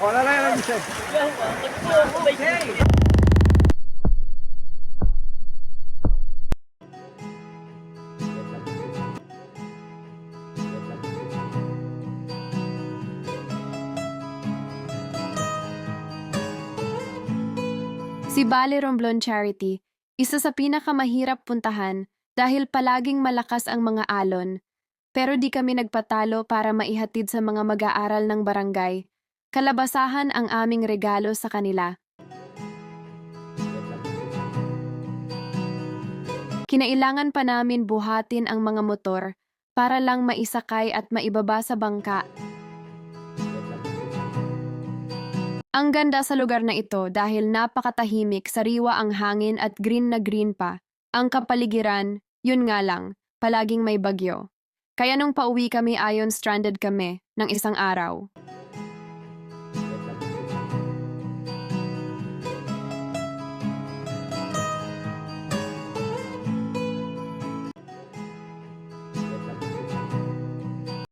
Wala na yan ang. Si Bale Romblon Charity, isa sa pinakamahirap puntahan dahil palaging malakas ang mga alon, pero di kami nagpatalo para maihatid sa mga mag-aaral ng barangay Kalabasahan ang aming regalo sa kanila. Kinailangan pa namin buhatin ang mga motor para lang maisakay at maibaba sa bangka. Ang ganda sa lugar na ito dahil napakatahimik, sariwa ang hangin at green na green pa. Ang kapaligiran, yun nga lang, palaging may bagyo. Kaya nung pauwi kami ayon stranded kami ng isang araw.